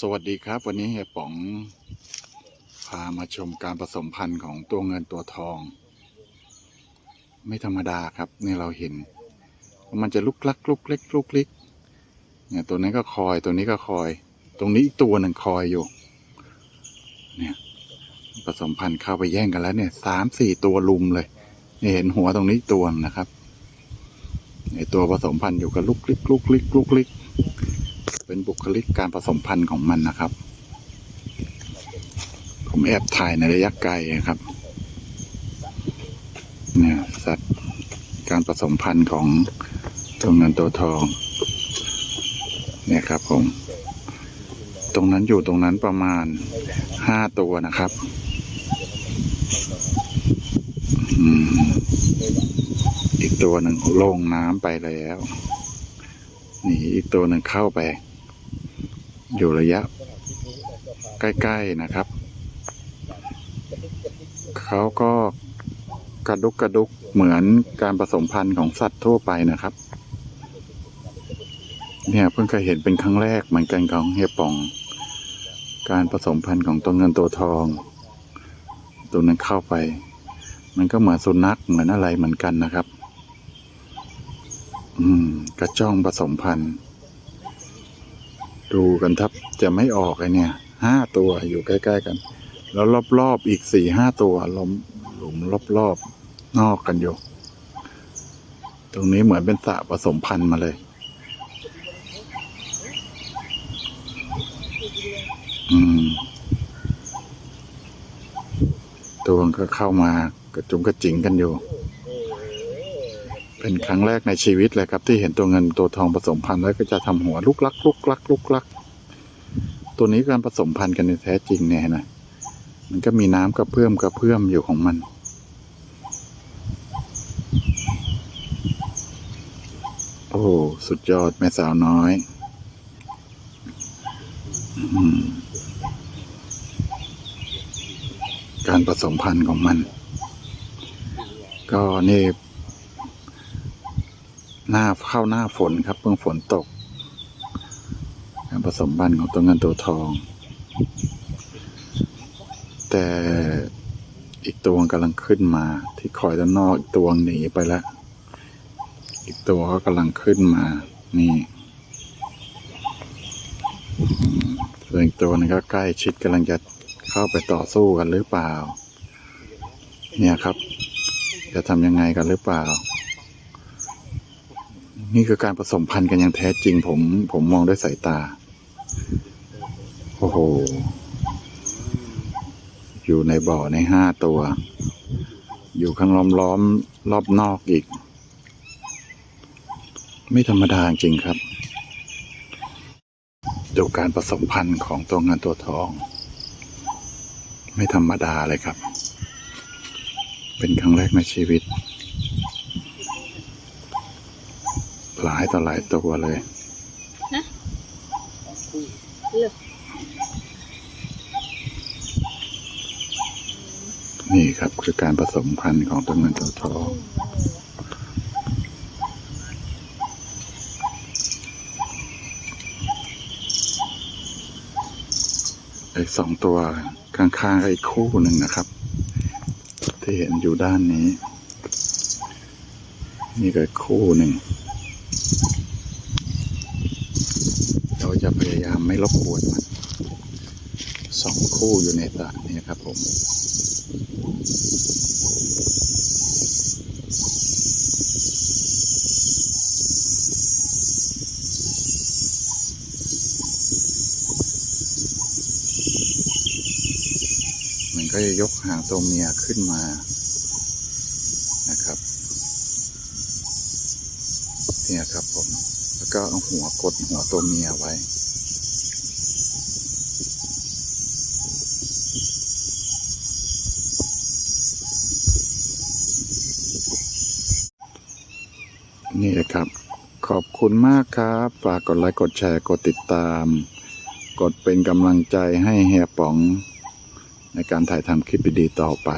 สวัสดีครับ วันนี้เฮียป๋อง พามาชมการผสมพันธุ์ของตัวเงินตัวทอง ไม่ธรรมดาครับเนี่ยเราเห็น มันจะลุกลักลุกเล็กลุกเล็กเนี่ยตัวนี้นก็คอยตัวนี้ก็คอย ตรงนี้อีกตัวหนึ่งคอยอยู่เนี่ยผสมพันธุ์เข้าไปแย่งกันแล้วเนี่ยสามสี่ตัวลุมเลยเนี่ยเห็นหัวตรงนี้ตัวหนึ่งนะครับไอตัวผสมพันธุ์อยู่กับลุกลิกลุกลิกลุกลิก เป็นบุคลิกการผสมพันธุ์ของมันนะครับ ผมแอบถ่ายในระยะไกลนะครับ เนี่ยสัตว์การผสมพันธุ์ของตัวเงินตัวทอง เนี่ยครับผม ตรงนั้นอยู่ตรงนั้นประมาณห้าตัวนะครับ อีกตัวหนึ่งลงน้ำไปแล้ว นี่อีกตัวหนึ่งเข้าไป อยู่ระยะ ใกล้ ๆ นะครับ เขาก็กระดุกกระดุกเหมือนการผสมพันธุ์ของสัตว์ทั่วไปนะครับ เนี่ยเพิ่งเคยเห็นเป็นครั้งแรกเหมือนกันของเฮียป่อง การผสมพันธุ์ของตัวเงินตัวทอง ตัวนั้นเข้าไป มันก็เหมือนสุนัขเหมือนอะไรเหมือนกันนะครับ อืม กระจ้องผสมพันธุ์ ดูกันทับจะไม่ออกไอเนี่ยห้าตัวอยู่ใกล้ ๆ กัน แล้วรอบๆอีกสี่ห้าตัวล้มหลุมรอบๆนอกกันอยู่ ตรงนี้เหมือนเป็นสระผสมพันธุ์มาเลย อืม ตัวมันก็เข้ามากระจุงกระจิงกันอยู่ เป็นครั้งแรกในชีวิตเลยครับ ที่เห็นตัวเงินตัวทองผสมพันธุ์แล้วก็จะทำหัวลุกลักลุกลักลุกลัก ตัวนี้การผสมพันธุ์กันในแท้จริงเนี่ยนะมันก็มีน้ำกระเพื่อมกระเพื่อมอยู่ของมัน โอ้สุดยอดแม่สาวน้อยอการผสมพันธุ์ของมัน ก็นี่ หน้าเข้าหน้าฝนครับ เพิ่งฝนตกการผสมพันธุ์ของตัวเงินตัวทอง แต่อีกตัวกำลังขึ้นมา ที่คอยด้านนอกอีกตัวหนีไปแล้วอีกตัวก็กำลังขึ้นมา นี่ส่วนอีกตัวนึงก็ใกล้ชิดกำลังจะเข้าไปต่อสู้กันหรือเปล่า เนี่ยครับ จะทำยังไงกันหรือเปล่า นี่คือการผสมพันธุ์กันอย่างแท้จริง ผมผมมองด้วยสายตา โอ้โห อยู่ในบ่อในห้าตัว อยู่ข้างล้อมล้อมรอบนอกอีก ไม่ธรรมดาจริงครับ ดูการผสมพันธุ์ของตัวเงินตัวทอง ไม่ธรรมดาเลยครับ เป็นครั้งแรกในชีวิต หลายต่อหลายตัวเลยเลือกนี่ครับคือการผสมพันธุ์ของตัวเงินตัวทองอีกสองตัวข้างๆอีกคู่หนึ่งนะครับ ที่เห็นอยู่ด้านนี้ นี่ก็อีกคู่หนึ่ง เรา จะพยายามไม่รบกวนมันสองคู่อยู่ในสระนี้ครับผมมันก็จะยกหางตัวเมียขึ้นมานะครับเนี่ยครับผม แล้วก็เอาหัวกดหัวตัวเมียไว้ นี่แหละครับ ขอบคุณมากครับ ฝากกดไลค์กดแชร์กดติดตาม กดเป็นกำลังใจให้เฮียป๋อง ในการถ่ายทำคลิปดีๆต่อไป